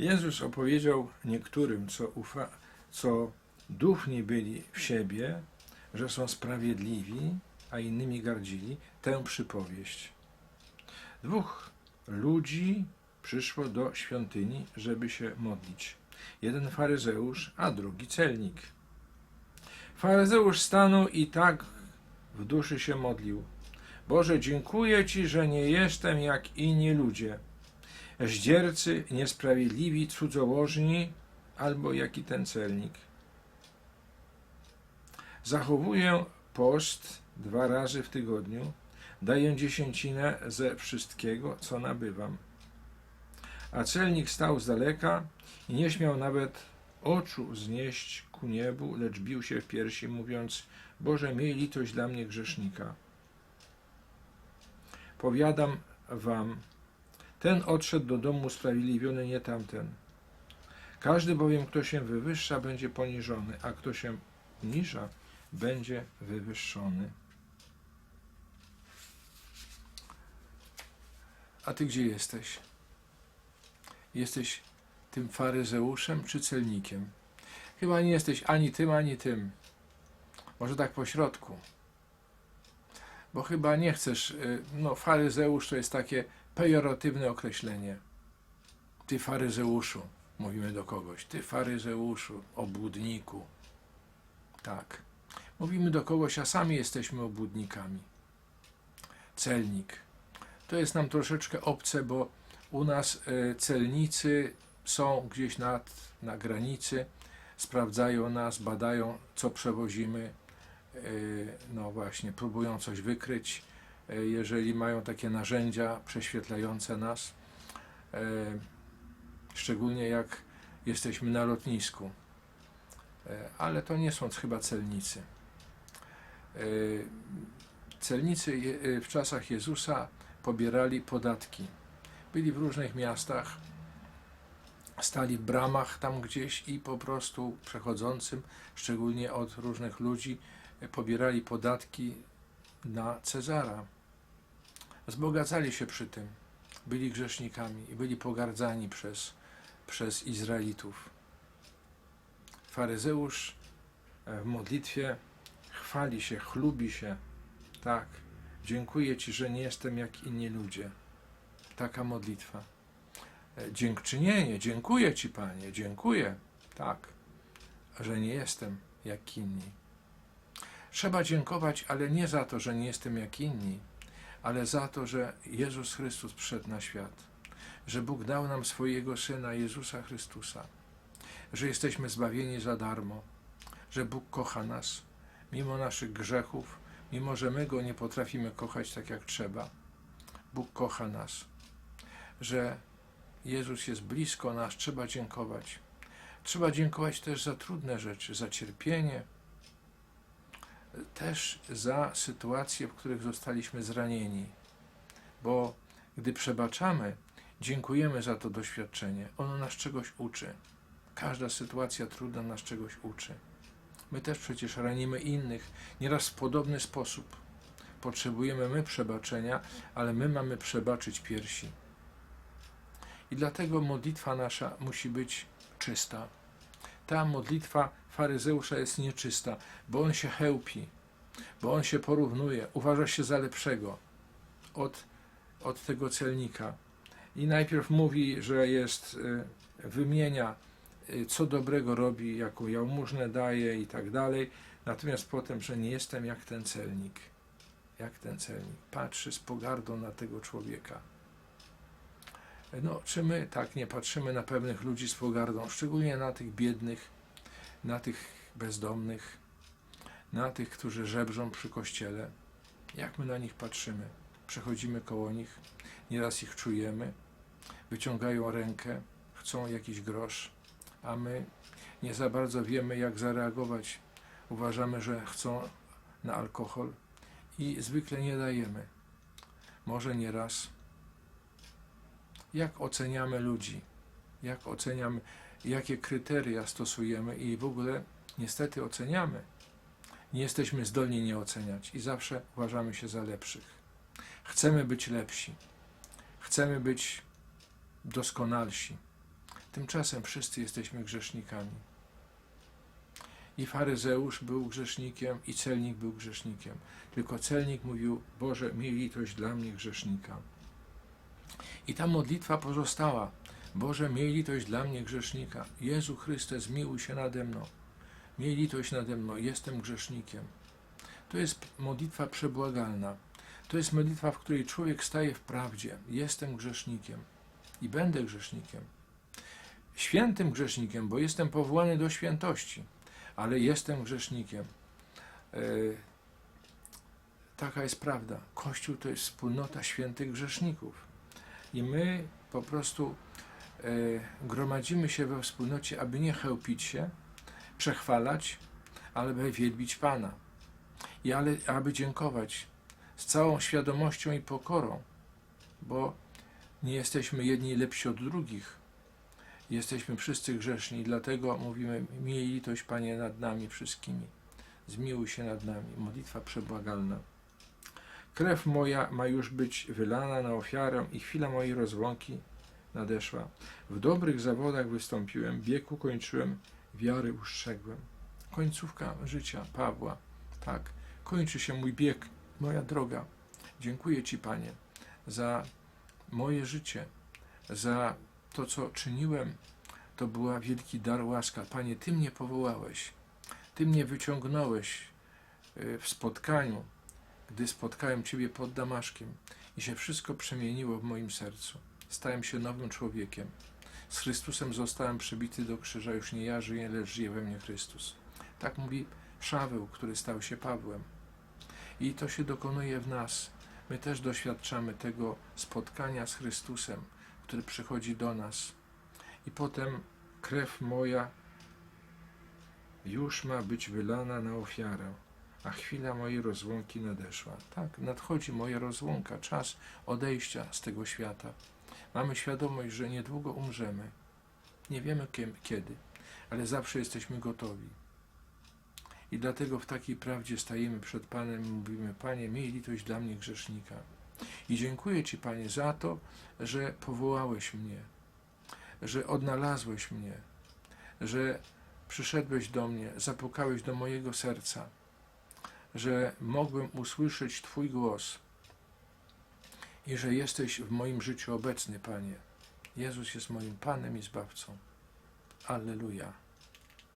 Jezus opowiedział niektórym, co, ufa, co duchni byli w siebie, że są sprawiedliwi, a innymi gardzili, tę przypowieść. Dwóch ludzi przyszło do świątyni, żeby się modlić. Jeden faryzeusz, a drugi celnik. Faryzeusz stanął i tak w duszy się modlił. Boże, dziękuję Ci, że nie jestem jak inni ludzie, zdziercy, niesprawiedliwi, cudzołożni, albo jaki ten celnik. Zachowuję post dwa razy w tygodniu, daję dziesięcinę ze wszystkiego, co nabywam. A celnik stał z daleka i nie śmiał nawet oczu znieść ku niebu, lecz bił się w piersi, mówiąc: Boże, miej litość dla mnie grzesznika. Powiadam wam, ten odszedł do domu usprawiedliwiony, nie tamten. Każdy bowiem, kto się wywyższa, będzie poniżony, a kto się uniża, będzie wywyższony. A ty gdzie jesteś? Jesteś tym faryzeuszem czy celnikiem? Chyba nie jesteś ani tym, ani tym. Może tak po środku. Bo chyba nie chcesz. y, No, faryzeusz to jest takie pejoratywne określenie. Ty faryzeuszu, mówimy do kogoś. Ty faryzeuszu, obłudniku. Tak. Mówimy do kogoś, a sami jesteśmy obłudnikami. Celnik. To jest nam troszeczkę obce, bo u nas y, celnicy są gdzieś nad, na granicy, sprawdzają nas, badają, co przewozimy, y, no właśnie, próbują coś wykryć, jeżeli mają takie narzędzia prześwietlające nas, y, szczególnie jak jesteśmy na lotnisku. Y, Ale to nie są chyba celnicy. Celnicy w czasach Jezusa pobierali podatki. Byli w różnych miastach, stali w bramach tam gdzieś i po prostu przechodzącym, szczególnie od różnych ludzi, pobierali podatki na Cezara. Wzbogacali się przy tym, byli grzesznikami i byli pogardzani przez, przez Izraelitów. Faryzeusz e, w modlitwie chwali się, chlubi się, tak, dziękuję Ci, że nie jestem jak inni ludzie. Taka modlitwa. E, Dziękczynienie, dziękuję Ci, Panie, dziękuję, tak, że nie jestem jak inni. Trzeba dziękować, ale nie za to, że nie jestem jak inni, ale za to, że Jezus Chrystus przyszedł na świat, że Bóg dał nam swojego Syna Jezusa Chrystusa, że jesteśmy zbawieni za darmo, że Bóg kocha nas, mimo naszych grzechów, mimo że my Go nie potrafimy kochać tak jak trzeba. Bóg kocha nas, że Jezus jest blisko nas, trzeba dziękować. Trzeba dziękować też za trudne rzeczy, za cierpienie, też za sytuacje, w których zostaliśmy zranieni, bo gdy przebaczamy, dziękujemy za to doświadczenie. Ono nas czegoś uczy. Każda sytuacja trudna nas czegoś uczy. My też przecież ranimy innych, nieraz w podobny sposób. Potrzebujemy my przebaczenia, ale my mamy przebaczyć piersi. I dlatego modlitwa nasza musi być czysta. Ta modlitwa faryzeusza jest nieczysta, bo on się chełpi, bo on się porównuje, uważa się za lepszego od, od tego celnika. I najpierw mówi, że jest, y, wymienia, y, co dobrego robi, jaką jałmużnę daje i tak dalej, natomiast potem, że nie jestem jak ten celnik. Jak ten celnik. Patrzy z pogardą na tego człowieka. No, czy my tak nie patrzymy na pewnych ludzi z pogardą, szczególnie na tych biednych, na tych bezdomnych, na tych, którzy żebrzą przy kościele? Jak my na nich patrzymy? Przechodzimy koło nich, nieraz ich czujemy, wyciągają rękę, chcą jakiś grosz, a my nie za bardzo wiemy, jak zareagować. Uważamy, że chcą na alkohol i zwykle nie dajemy. Może nieraz. Jak oceniamy ludzi? Jak oceniamy, jakie kryteria stosujemy i w ogóle niestety oceniamy. Nie jesteśmy zdolni nie oceniać i zawsze uważamy się za lepszych. Chcemy być lepsi. Chcemy być doskonalsi. Tymczasem wszyscy jesteśmy grzesznikami. I faryzeusz był grzesznikiem, i celnik był grzesznikiem. Tylko celnik mówił: Boże, miej litość dla mnie grzesznika. I ta modlitwa pozostała. Boże, miej litość dla mnie grzesznika. Jezu Chryste, zmiłuj się nade mną. Miej litość nade mną, jestem grzesznikiem. To jest modlitwa przebłagalna. To jest modlitwa, w której człowiek staje w prawdzie. Jestem grzesznikiem i będę grzesznikiem. Świętym grzesznikiem, bo jestem powołany do świętości, ale jestem grzesznikiem. E, taka jest prawda. Kościół to jest wspólnota świętych grzeszników. I my po prostu e, gromadzimy się we wspólnocie, aby nie chełpić się, przechwalać, ale by wielbić Pana. I ale, aby dziękować z całą świadomością i pokorą, bo nie jesteśmy jedni lepsi od drugich. Jesteśmy wszyscy grzeszni, dlatego mówimy: Miej litość, Panie, nad nami wszystkimi. Zmiłuj się nad nami. Modlitwa przebłagalna. Krew moja ma już być wylana na ofiarę i chwila mojej rozłąki nadeszła. W dobrych zawodach wystąpiłem, bieg ukończyłem, wiary ustrzegłem. Końcówka życia Pawła. Tak, kończy się mój bieg, moja droga. Dziękuję Ci, Panie, za moje życie, za to, co czyniłem. To była wielki dar łaska. Panie, Ty mnie powołałeś. Ty mnie wyciągnąłeś y, w spotkaniu, gdy spotkałem Ciebie pod Damaszkiem i się wszystko przemieniło w moim sercu. Stałem się nowym człowiekiem. Z Chrystusem zostałem przybity do krzyża, już nie ja żyję, lecz żyje we mnie Chrystus. Tak mówi Szaweł, który stał się Pawłem. I to się dokonuje w nas. My też doświadczamy tego spotkania z Chrystusem, który przychodzi do nas. I potem krew moja już ma być wylana na ofiarę, a chwila mojej rozłąki nadeszła. Tak, nadchodzi moja rozłąka, czas odejścia z tego świata. Mamy świadomość, że niedługo umrzemy. Nie wiemy kiedy, ale zawsze jesteśmy gotowi. I dlatego w takiej prawdzie stajemy przed Panem i mówimy: Panie, miej litość dla mnie grzesznika. I dziękuję Ci, Panie, za to, że powołałeś mnie, że odnalazłeś mnie, że przyszedłeś do mnie, zapukałeś do mojego serca, że mogłem usłyszeć Twój głos i że jesteś w moim życiu obecny, Panie. Jezus jest moim Panem i Zbawcą. Alleluja.